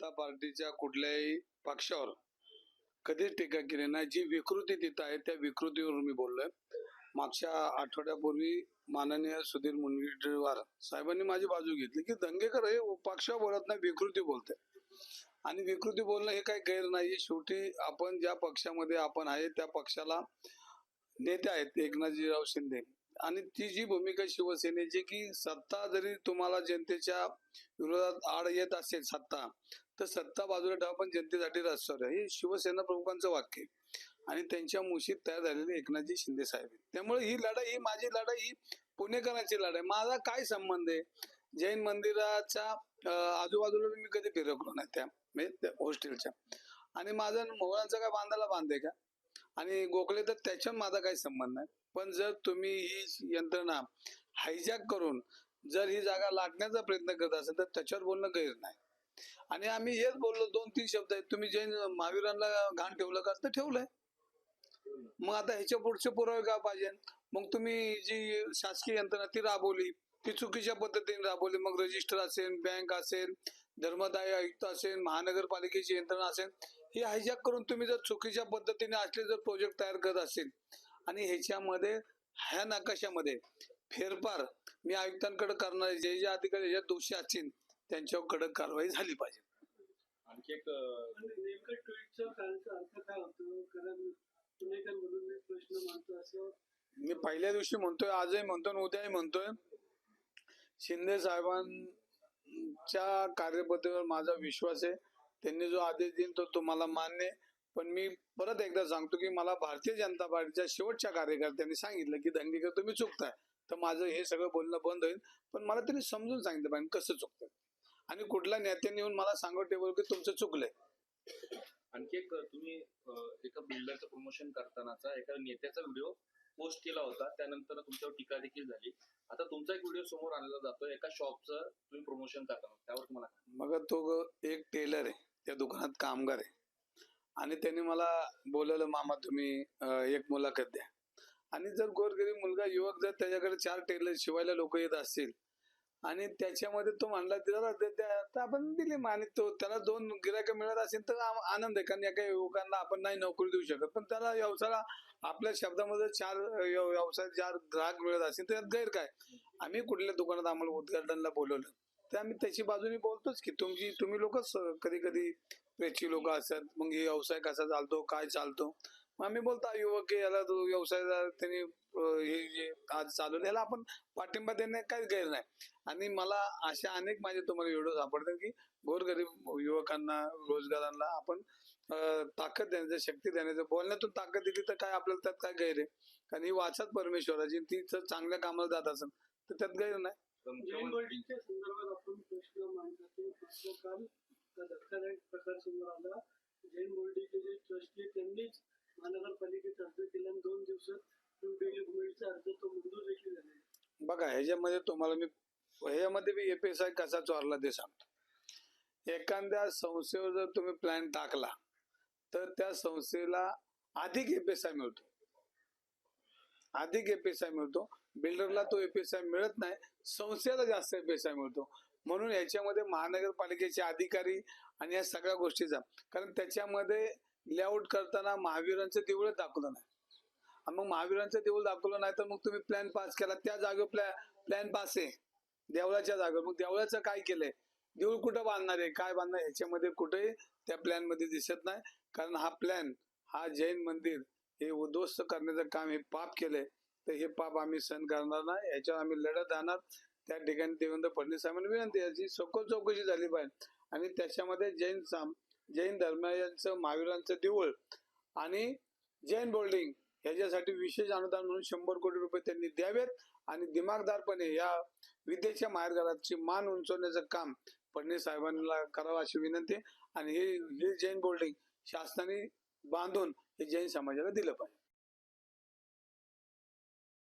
जनता पार्टीच्या कुठल्याही पक्षावर कधीच टीका केली नाही. जी विकृती तिथं आहे त्या विकृतीवर मी बोललोय. मागच्या आठवड्यापूर्वी माननीय सुधीर मुनगंटीवार साहेबांनी माझी बाजू घेतली की दंगेकर हे पक्ष बोलत नाही विकृती बोलते. आणि विकृती बोलणं हे काही गैर नाही शेवटी आपण ज्या पक्षामध्ये आपण आहे त्या पक्षाला नेते आहेत एकनाथजीराव शिंदे. आणि ती जी भूमिका शिवसेनेची की सत्ता जरी तुम्हाला जनतेच्या विरोधात आड येत असेल सत्ता तर सत्ता बाजूला ठेवा पण जनतेसाठी रस्त्यावर हे शिवसेना प्रमुखांचं वाक्य आणि त्यांच्या मुशीत तयार झालेले एकनाथजी शिंदे साहेब त्यामुळे ही लढाई ही माझी लढाई ही पुणेकरांची लढाई. माझा काय संबंध आहे? जैन मंदिराच्या आजूबाजूला मी कधी फिरकलो नाही त्या म्हणजे त्या हॉस्टेलच्या. आणि माझा मोहळांचा काय बांधायला बांधे का? आणि गोखले तर त्याच्यात माझा काही संबंध नाही. पण जर तुम्ही ही यंत्रणा हायजॅक करून जर ही जागा लाटण्याचा प्रयत्न करत असेल तर त्याच्यावर बोलणं गैर नाही. आणि आम्ही हेच बोललो दोन तीन शब्द आहेत. तुम्ही जैन महावीरांना घाण ठेवलं का तर ठेवलंय. मग आता ह्याच्या पुढचे पुरावे का पाहिजे? मग तुम्ही जी शासकीय यंत्रणा ती राबवली. ती चुकीच्या पद्धतीने राबवली. मग रजिस्टर असेल बँक असेल धर्मदाय आयुक्त असेल महानगरपालिकेची यंत्रणा असेल हे हायजॅक करून तुम्ही जर चुकीच्या पद्धतीने असले जर प्रोजेक्ट तयार करत असेल आणि ह्याच्यामध्ये ह्या नकाशामध्ये फेरफार मी आयुक्तांकडे करणार जे जे अधिकारी ह्याच्यात दोषी असतील त्यांच्यावर कडक कारवाई झाली पाहिजे. आणखी एक अं, आणि नेमकं ट्विटचा कालचा अर्थ काय होतो? कारण पुणेकर म्हणून मी प्रश्न मांडतो असं. मी पहिल्या दिवशी म्हणतोय आजही म्हणतोय आणि उद्याही म्हणतोय. शिंदे साहेबांच्या कार्यपद्धतीवर माझा विश्वास आहे. त्यांनी जो आदेश देईल तो तुम्हाला मान्य आहे. पण मी परत एकदा सांगतो की मला भारतीय जनता पार्टीच्या शेवटच्या कार्यकर्त्यांनी सांगितलं की दंगेकर तुम्ही चुकताय. तर माझं हे सगळं बोलणं बंद होईल. पण मला त्यांनी समजून सांगितलं पाहिजे कसं चुकतं आणि कुठल्या नेत्यांनी येऊन मला सांगत टेबल की तुमचं चुकलंय? आणखी एक तुम्ही एका बिल्डरचं प्रमोशन करतानाचा एका नेत्याचा व्हिडिओ पोस्ट केला होता. त्यानंतर तुमच्यावर टीका देखील झाली. आता तुमचा एक व्हिडिओ समोर आणला जातो. एका शॉपचं तुम्ही प्रमोशन करताना. त्यावर तुम्हाला? मग तो एक टेलर आहे. त्या दुकानात कामगार आहे. आणि त्यांनी मला बोलवलं मामा तुम्ही एक मुलाखत द्या. आणि जर गोरगरीब मुलगा युवक जर त्याच्याकडे चार टेलर शिवायला लोक येत असतील आणि त्याच्यामध्ये तो म्हणला तर आपण दिले मग. आणि तो त्याला दोन गिरायक मिळत असेल तर आनंद आहे. कारण या काही युवकांना आपण नाही नोकरी देऊ शकत. पण त्याला व्यवसायाला आपल्या शब्दामध्ये चार व्यवसाय चार ग्राहक मिळत असेल तर गैर काय आम्ही कुठल्या दुकानात आम्हाला उद्घाटनला बोलवलं. तर आम्ही त्याची बाजूने बोलतोच की तुमची तुम्ही लोकच कधी कधी प्रेची लोक असतात. मग हे व्यवसाय कसा चालतो? काय चालतो? आम्ही बोलतो "हा युवक याला तो व्यवसाय त्यांनी हे जे आज चालवलं याला आपण पाठिंबा देण्यात काही गैर नाही. आणि मला अशा अनेक माझे तुम्हाला व्हिडिओ सापडतात की गोरगरीब युवकांना रोजगारांना आपण ताकद देण्याचं शक्ती देण्याचं बोलण्यातून ताकद दिली तर काय आपल्याला त्यात काय गैर आहे? कारण ही वाचात परमेश्वराची ती जर चांगल्या कामाला जात असेल तर त्यात गैर नाही. संदर्भात आपण प्रश्न मांडला तो प्रश्न काल का धक्कादायक प्रकार समोर आला जैन बिल्डिंगचे जे ट्रस्टी त्यांनीच महानगरपालिकेचा अर्ज केला आणि दोन दिवसात बघा ह्याच्यामध्ये तुम्हाला मी ह्यामध्ये मी एपीएसआय कसा चोरला ते सांगतो. एखाद्या संस्थेवर जर तुम्ही प्लॅन टाकला तर त्या संस्थेला अधिक एपीएसआय मिळतो. अधिक एपीएसआय मिळतो. बिल्डरला तो एपीएसआय मिळत नाही संस्थेला जास्त एपीएसआय मिळतो. म्हणून याच्यामध्ये महानगरपालिकेचे अधिकारी आणि या सगळ्या गोष्टीचा कारण त्याच्यामध्ये लेआउट करताना महावीरांचं तेवढं दाखवलं नाही. मग महावीरांचं देऊळ दाखवलं नाही तर मग तुम्ही प्लॅन पास केला. त्या जागेवर प्लॅ प्लॅन पास आहे. देवळाच्या जागेवर. मग देवळाचं काय केलंय? देऊळ कुठं बांधणार आहे? काय बांधणार ह्याच्यामध्ये कुठेही त्या प्लॅनमध्ये दिसत नाही. कारण हा प्लॅन हा जैन मंदिर हे उद्ध्वस्त करण्याचं काम हे पाप केलंय. तर हे पाप आम्ही सहन करणार नाही. याच्यावर आम्ही लढत राहणार. त्या ठिकाणी देवेंद्र फडणवीस साहेबांनी विनंती याची सखोल चौकशी झाली पाहिजे. आणि त्याच्यामध्ये जैन साम जैन धर्मियांचं महावीरांचं देऊळ आणि जैन बोल्डिंग ह्याच्यासाठी विशेष अनुदान म्हणून शंभर कोटी रुपये त्यांनी द्यावेत आणि दिमागदारपणे या विद्येच्या माहेरघराची मान उंचवण्याचं काम फडणवीस साहेबांना करावं अशी विनंती. आणि हे हे जैन बोल्डिंग शासनाने बांधून हे जैन समाजाला दिलं पाहिजे.